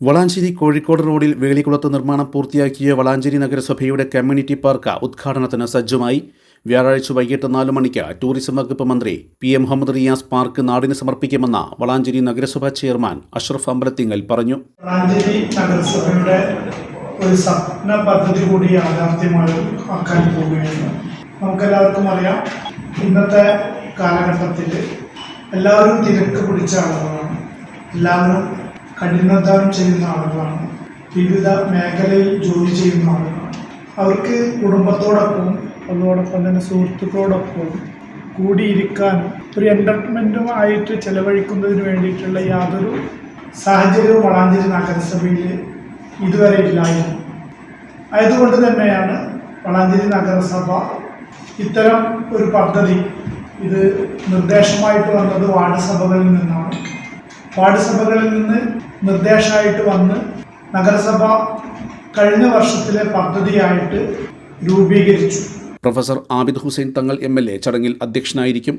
വളാഞ്ചേരി കോഴിക്കോട് റോഡിൽ വേളികുളത്ത് നിർമ്മാണം പൂർത്തിയാക്കിയ വളാഞ്ചേരി നഗരസഭയുടെ കമ്മ്യൂണിറ്റി പാർക്ക് ഉദ്ഘാടനത്തിന് സജ്ജമായി. വ്യാഴാഴ്ച വൈകിട്ട് നാല് മണിക്ക് ടൂറിസം വകുപ്പ് മന്ത്രി P M Muhammad Riyas park നാടിന് സമർപ്പിക്കുമെന്ന് വളാഞ്ചേരി നഗരസഭാ ചെയർമാൻ അഷ്റഫ് അമ്പലത്തിങ്ങൽ പറഞ്ഞു. വളാഞ്ചേരി നഗരസഭയുടെ ഒരു സ്വപ്ന പദ്ധതി കൂടി ആക്കാൻ പോവുകയാണ്. നമുക്കെല്ലാവർക്കും അറിയാം ഇന്നത്തെ കാലഘട്ടത്തിൽ എല്ലാവരും തിരക്ക് പിടിച്ച ആളുകളാണ്. എല്ലാവരും കഠിനാധ്വാനം ചെയ്യുന്ന ആളുകളാണ്. വിവിധ മേഖലയിൽ ജോലി ചെയ്യുന്ന ആളുകളാണ്. അവർക്ക് കുടുംബത്തോടൊപ്പം അതോടൊപ്പം തന്നെ സുഹൃത്തുക്കളോടൊപ്പം കൂടിയിരിക്കാനും ഒരു എന്റർടൈൻമെന്റും ആയിട്ട് ചെലവഴിക്കുന്നതിന് വേണ്ടിയിട്ടുള്ള യാതൊരു സാഹചര്യവും വളാഞ്ചേരി നഗരസഭയിൽ ഇതുവരെ ഇല്ലായിരുന്നു. ആയതുകൊണ്ട് തന്നെയാണ് വളാഞ്ചേരി നഗരസഭ ഇത്തരം ഒരു പദ്ധതി ഇത് നിർദ്ദേശമായിട്ട് വന്നത് വാർഡ് സഭകളിൽ നിന്നാണ്. വാർഡ് സഭകളിൽ നിന്ന് നിർദ്ദേശമായിട്ട് വന്ന് നഗരസഭ കഴിഞ്ഞ വർഷത്തിലെ പദ്ധതിയായിട്ട് രൂപീകരിച്ചു. Professor Abid Hussain Thangal M L A ചടങ്ങിൽ അധ്യക്ഷനായിരിക്കും.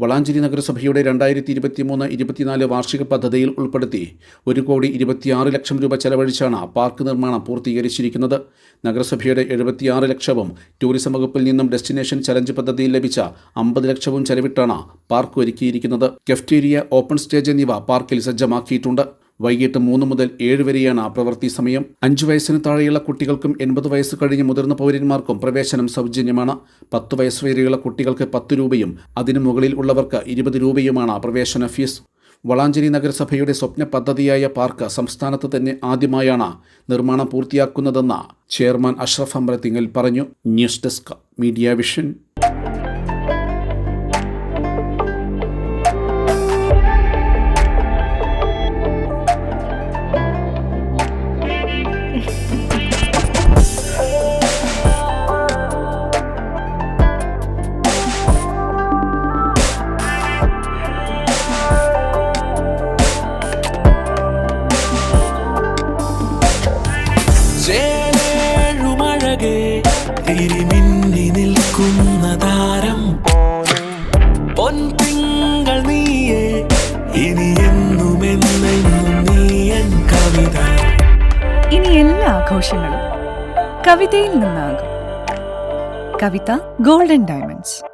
വളാഞ്ചേരി നഗരസഭയുടെ രണ്ടായിരത്തി ഇരുപത്തിമൂന്ന് ഇരുപത്തിനാല് വാർഷിക പദ്ധതിയിൽ ഉൾപ്പെടുത്തി ഒരു കോടി ഇരുപത്തിയാറ് ലക്ഷം രൂപ ചെലവഴിച്ചാണ് പാർക്ക് നിർമ്മാണം പൂർത്തീകരിച്ചിരിക്കുന്നത്. നഗരസഭയുടെ എഴുപത്തിയാറ് ലക്ഷവും ടൂറിസം വകുപ്പിൽ നിന്നും ഡെസ്റ്റിനേഷൻ ചലഞ്ച് പദ്ധതിയിൽ ലഭിച്ച അമ്പത് ലക്ഷവും ചെലവിട്ടാണ് പാർക്ക് ഒരുക്കിയിരിക്കുന്നത്. കെഫ്റ്റീരിയ ഓപ്പൺ സ്റ്റേജ് എന്നിവ പാർക്കിൽ സജ്ജമാക്കിയിട്ടുണ്ട്. വൈകിട്ട് മൂന്ന് മുതൽ ഏഴ് വരെയാണ് പ്രവൃത്തി സമയം. അഞ്ചു വയസ്സിന് താഴെയുള്ള കുട്ടികൾക്കും എൺപത് വയസ്സ് കഴിഞ്ഞ മുതിർന്ന പൗരന്മാർക്കും പ്രവേശനം സൗജന്യമാണ്. പത്ത് വയസ്സ് വരെയുള്ള കുട്ടികൾക്ക് പത്ത് രൂപയും അതിനു മുകളിൽ ഉള്ളവർക്ക് ഇരുപത് രൂപയുമാണ് പ്രവേശന ഫീസ്. വളാഞ്ചേരി നഗരസഭയുടെ സ്വപ്ന പദ്ധതിയായ പാർക്ക് സംസ്ഥാനത്ത് തന്നെ ആദ്യമായാണ് നിർമ്മാണം പൂർത്തിയാക്കുന്നതെന്ന് ചെയർമാൻ അഷ്റഫ് അമ്പലത്തിങ്ങൽ പറഞ്ഞു. News desk media vision. പൊൻതിങ്കൾ നീയേ ഇനി നീയൻ കവിത. ഇനി എല്ലാ ആഘോഷങ്ങളും കവിതയിൽ നിന്നാകും. Kavitha golden diamonds.